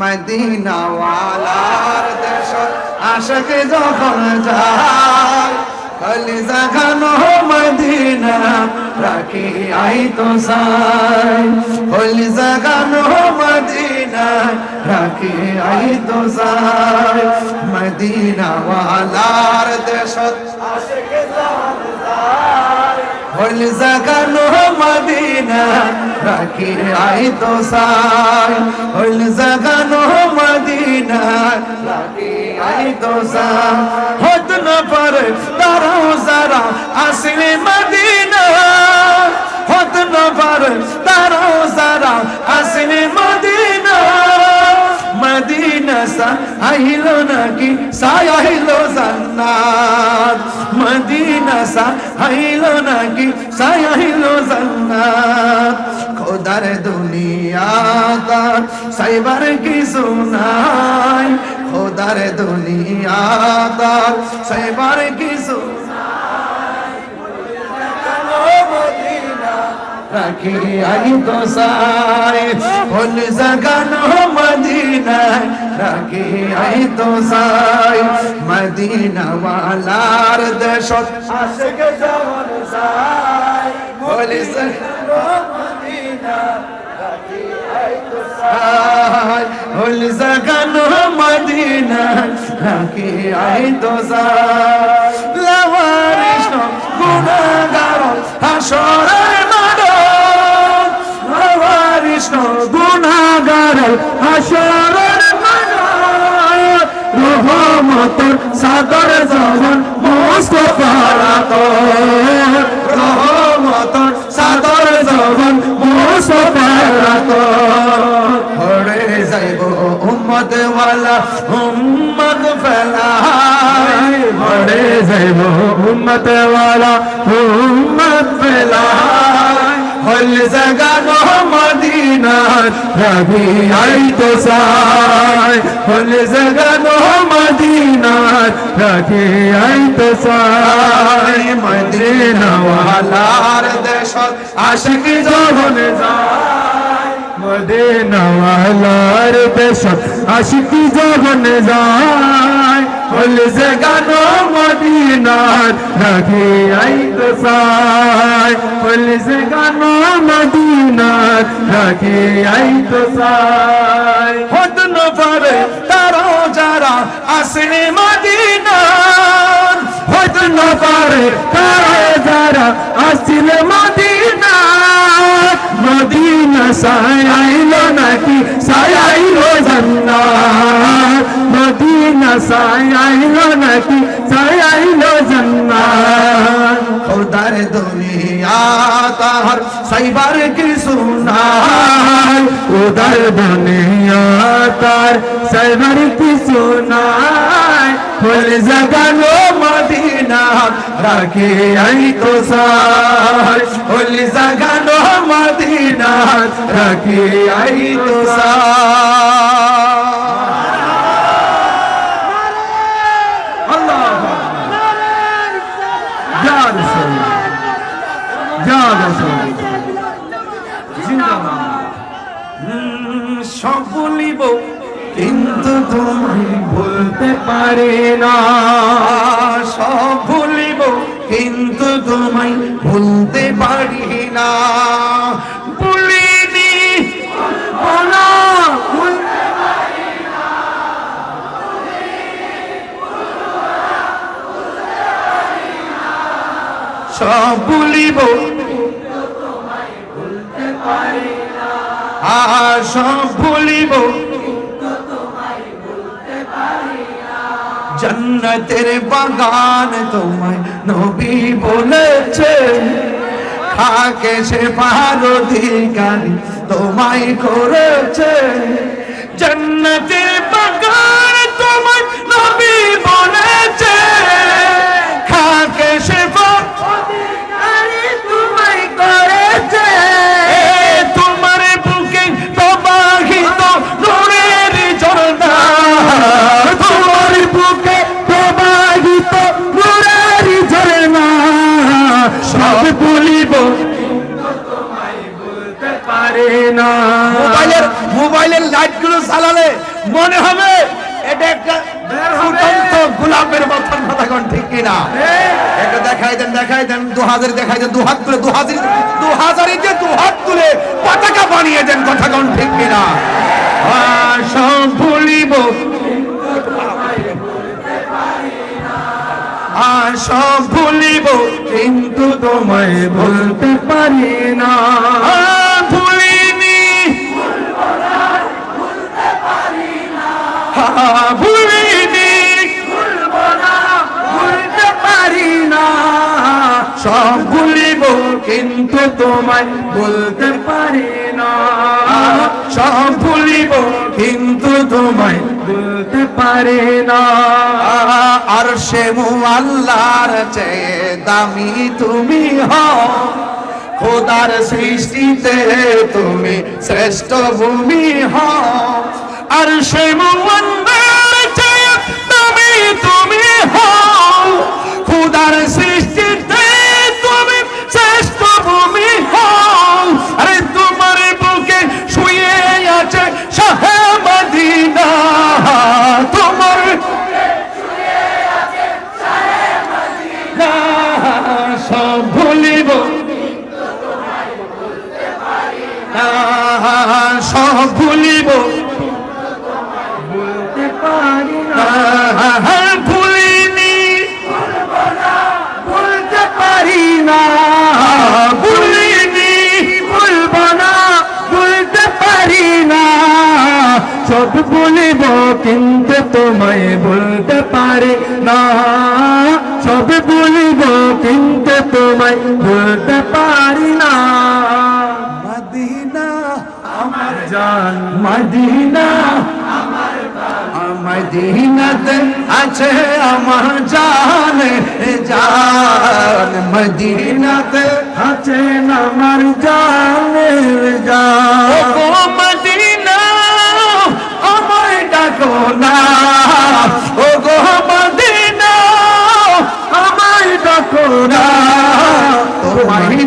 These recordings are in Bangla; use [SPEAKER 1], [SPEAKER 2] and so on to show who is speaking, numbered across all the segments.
[SPEAKER 1] মদিনাওয়ালার দেশ আশকে যখন যায় কলি জাগানো মদিনা রাখি আই তো সাই কলি জাগানো মদিনা রাখি আই তো সাই মদিনাওয়ালার দেশ আশকে যখন হল জাগানো মদিনা রাখি আই তো সাই হল জাগানো মদিনা রাখি আই তো সাই হত না পারে তারাও যারা আসলে মদিনা। আইল নাকি? সায়াইল জান্নাত। মদিনা সা আইল নাকি? সায়াইল জান্নাত। খোদার দুনিয়া তার সাইবার কি সুনাই খোদার দুনিয়া তার সাইবার কি রাখি আই তো সাই হল জাগানো মদিনা রাখি আই তো সাই মদিনা ওয়ালার দেশত আশিক জওয়ান সাই হল জাগানো মদিনা রাখি আই তো সাই হল জাগানো মদিনা রাখি গুণাগার হাসরের রহমতর সাগর জবন মুস্তফার রহমতর সাগর জবন মুস্তফার হরে যাইব উম্মত ওয়ালা উম্মত ফেলাই হরে যাইব উম্মত ওয়ালা উম্মত ফেলাই হল জাগানো মদিনার রবি আই তো সাই। হল জাগানো মদিনার রবি আই তো সাই। মদিনা ওয়ালার দেশ আশিক যখন যায়। মদিনা ওয়ালার দেশ আশিক যখন যায়। হল জাগানো মদিনার রবি আই সাই। হল জাগানো মদিনার রবি আই সাই। হত ন পারে তারা যারা আসলে মদিনার হত ন পারে তারা যারা আসলে মদিনার। মদিনা সাই আইলো নাকি? সাই আইলো জান্নাত। মদিনা সাই আইলো নাকি সাই আইলো জান্নাত খোদার দুনিয়া তাহার সাইবার কি সুনাই খোদার দুনিয়া তার সাইবার কি সুনাই ফুল জাগানো মদিনা রাখে আই তো সাই ফুল জাগানো মদিনা রাখে আই তো সাই বলিব কিন্তু তুমি বলতে পারে না। সব ভুলিব কিন্তু তোমায় ভুলতে পারি না। ভুলিনি ভুলতে সব ভুলিব আর সব ভুলিব। জন্নতের বাগান তোমায় নবী বলেছে। খাকে সে পারধিকারী তোমায় করেছে। জন্নতের বাগান তোমায় নবী বলেছে। মনে হবে এটা একটা ফুটন্ত গোলাপের মতন কথা কোন ঠিক কিনা? এটা দেখাই দেন দেখাই দেন দু হাজার দেখাই দেন দু হাত তুলে দু হাজার দু হাজারিতে দু হাত তুলে পতাকা বানিয়ে দেন কথা কোন ঠিক কিনা? সব ভুলিব। আর সব ভুলিব কিন্তু তোমায় বলতে পারি না। ভুলিনি ভুলিনি। ভুলতে পারি না সব ভুলিব, কিন্তু তোমায় বলতে পারি না। সব ভুলিব, কিন্তু তোমায় বলতে পারি না। আর সে আল্লাহর চেয়ে দামি তুমি হও। খোদার সৃষ্টিতে তুমি শ্রেষ্ঠ ভূমি হও। আর সে সব বলিব কিন্তু তোমায় বলতে পারি না। সব বলিব কিন্তু তোমায় বলতে পারি না। মদিনা আমার জান মদিনা। মদিনাতে আছে আমার জান জান। মদিনাতে আছে আমার জানের জান। ডাকো না। ও গো মদিনা, আমায় ডাকো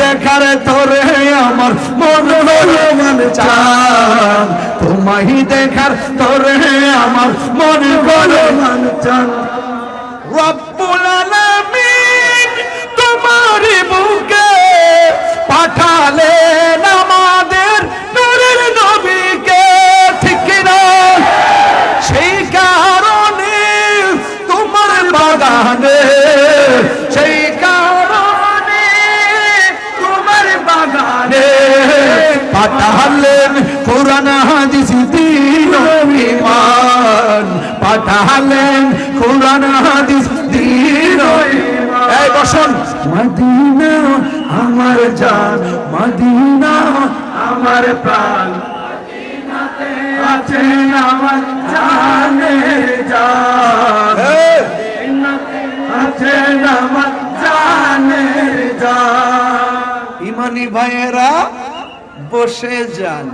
[SPEAKER 1] দেখার তোরে আমার মন মন চান। তোমায় দেখার তোরে আমার মন মন চান। পাঠালেন কোরআন হাদিস দিন এই বসন। মদিনা আমার জান মদিনা আমার প্রাণ। আছেন আমার জানের জান। আছেন আমার জানের জান। ইমানি ভাইয়েরা বসে যান।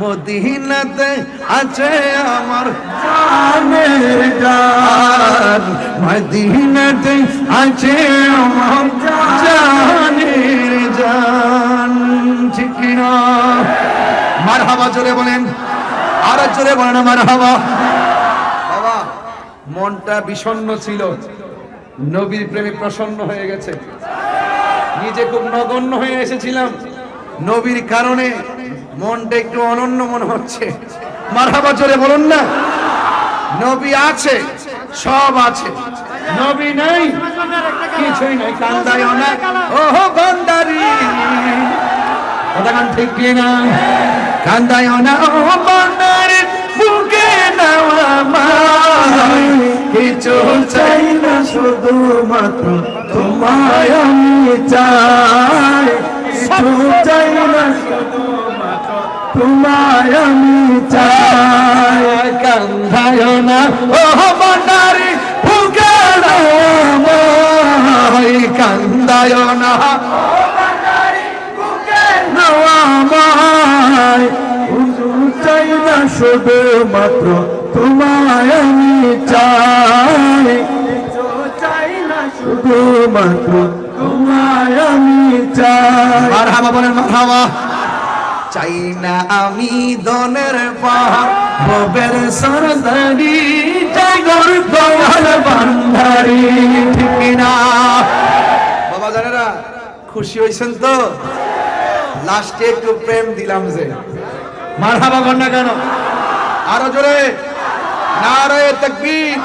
[SPEAKER 1] মদিনাতে আছে আমার জানের জান মদিনাতে আছে আমার জানের জান ঠিক না মারহাবা জোরে বলেন। আর জোরে বলেন মারহাবা। বাবা, মনটা বিষণ্ণ ছিল। নবীর প্রেমে প্রসন্ন হয়ে গেছে। নিজে খুব নগণ্য হয়ে এসেছিলাম। নবীর কারণে মনটা একটু অনন্য মনে হচ্ছে। মারহাবা জোরে বলুন না। নবী আছে সব আছে। নবী নাই কিছুই নাই কান্দায় না ওহো গন্ডারি কথা গান ঠিক কি না? কান্দায় না ও গন্ডারি বুকে নেওয়া মাই। কিছু চাই না শুধু মাত্র তোমায় আমি চাই। কিছু চাই না শুধু তোমায় আমি চাই। কান্দায় না ও নেওয়া মাই কান্দায় না চাই না শুধু মাত্র তোমায় আমি চাই। চাই না শুধু মাত্র তোমায় আমি চাই। মারহাবা বলেন মারহাবা। চাই না আমি দনের পাহাড়। ববের সরদারি জাগর দয়াল বান্ধারি ঠিক না বাবা জানেরা খুশি হয়েছেন তো? লাস্টে একটু প্রেম দিলাম যে। মারহাবা কন্যা কেন? আরও জোরে। নারায়ে তাকবীর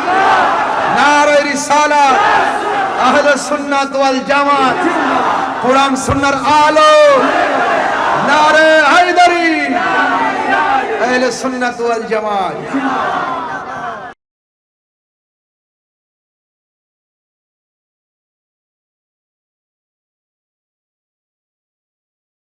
[SPEAKER 1] নারায়ে রিসালাত। আহলে সুন্নাত ওয়াল জামাত। কোরআন সুন্নাহর আলো। নারে হায়দারি আহলে সুন্নাত ওয়াল জামাত।